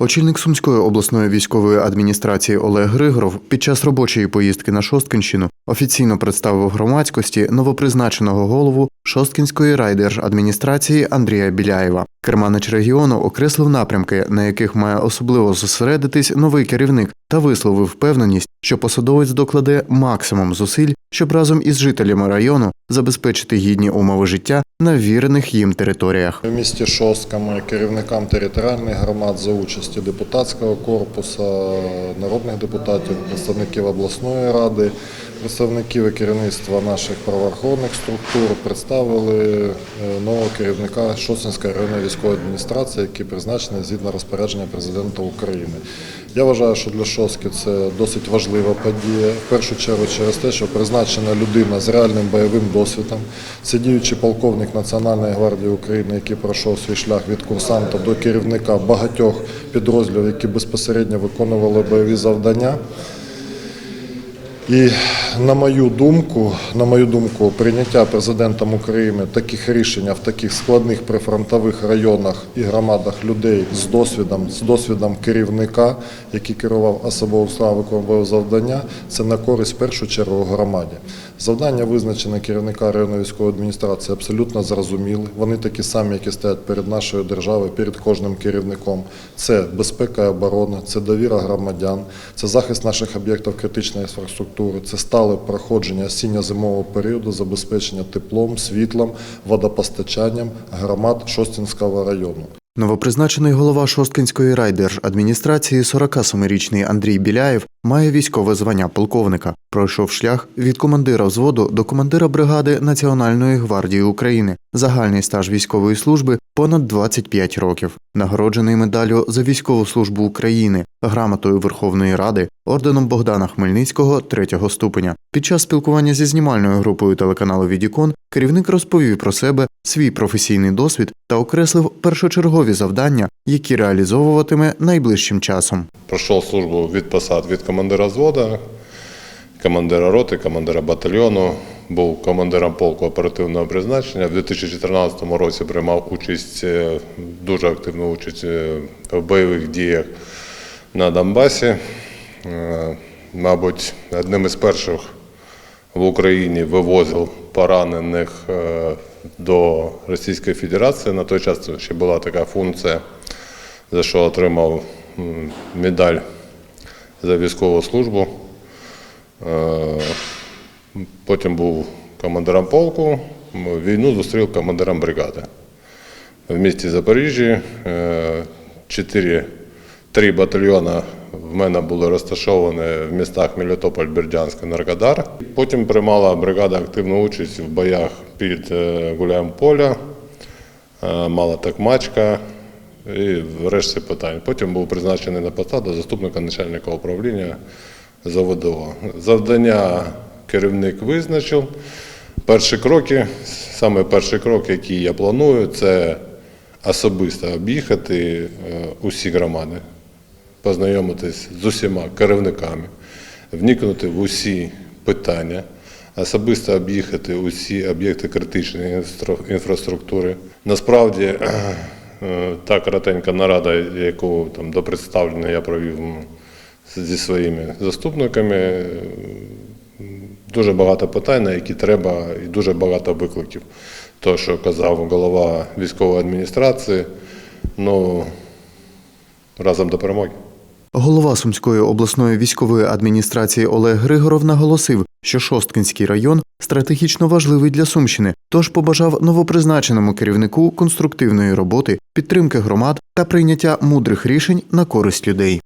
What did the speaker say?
Очільник Сумської обласної військової адміністрації Олег Григоров під час робочої поїздки на Шосткинщину офіційно представив громадськості новопризначеного голову Шосткінської райдержадміністрації Андрія Біляєва. Керманич регіону окреслив напрямки, на яких має особливо зосередитись новий керівник, та висловив впевненість, що посадовець докладе максимум зусиль, щоб разом із жителями району забезпечити гідні умови життя на ввірених їм територіях. В місті Шостками керівникам територіальних громад за участі депутатського корпусу, народних депутатів, представників обласної ради, представників керівництва наших правоохоронних структур представили е, нового керівника Шостинської районної військової адміністрації, який призначений згідно розпорядження президента України. Я вважаю, що для Шоски це досить важлива подія. В першу чергу через те, що призначена людина з реальним бойовим досвідом. Це діючий полковник Національної гвардії України, який пройшов свій шлях від курсанта до керівника багатьох підрозділів, які безпосередньо виконували бойові завдання. І на мою думку, на мою думку, прийняття президентом України таких рішень в таких складних прифронтових районах і громадах людей з досвідом, з досвідом керівника, який керував особовим складом виконував завдання, це на користь в першу чергу громаді. Завдання визначене керівника районної військової адміністрації абсолютно зрозуміли. Вони такі самі, які стоять перед нашою державою, перед кожним керівником. Це безпека і оборона, це довіра громадян, це захист наших об'єктів критичної інфраструктури, це стале проходження осінньо-зимового періоду, забезпечення теплом, світлом, водопостачанням громад Шостінського району. Новопризначений голова Шосткинської райдержадміністрації 47-річний Андрій Біляєв має військове звання полковника. Пройшов шлях від командира взводу до командира бригади Національної гвардії України. Загальний стаж військової служби понад 25 років. Нагороджений медаллю за військову службу України, грамотою Верховної Ради, орденом Богдана Хмельницького третього ступеня. Під час спілкування зі знімальною групою телеканалу Відікон керівник розповів про себе, свій професійний досвід та окреслив першочергові завдання, які реалізовуватиме найближчим часом. Пройшов службу від посад від командира взвода, командира роти, командира батальйону, був командиром полку оперативного призначення. В 2014 році приймав участь, е, дуже активну участь е, в бойових діях на Донбасі. Е, Мабуть, одним із перших в Україні вивозив поранених до Російської Федерації. На той час ще була така функція, за що отримав медаль за військову службу. Потім був командиром полку, війну зустрів командиром бригади. В місті Запоріжжі е, чотири, три батальйони в мене були розташовані в містах Мелітополь, Бердянськ і Наркодар. Потім приймала бригада активну участь в боях під е, Гуляєм поля, е, мала Такмачка і в решті питань. Потім був призначений на посаду заступника начальника управління ЗВДО. Завдання керівник визначив. Перші кроки, саме перший крок, який я планую, це особисто об'їхати е, усі громади, познайомитись з усіма керівниками, вникнути в усі питання, особисто об'їхати усі об'єкти критичної інфраструктури. Насправді, е, та коротенька нарада, яку там до представлення я провів зі своїми заступниками, дуже багато питань, на які треба, і дуже багато викликів. То, що казав голова військової адміністрації, ну разом до перемоги. Голова Сумської обласної військової адміністрації Олег Григоров наголосив, що Шосткинський район стратегічно важливий для Сумщини, тож побажав новопризначеному керівнику конструктивної роботи, підтримки громад та прийняття мудрих рішень на користь людей.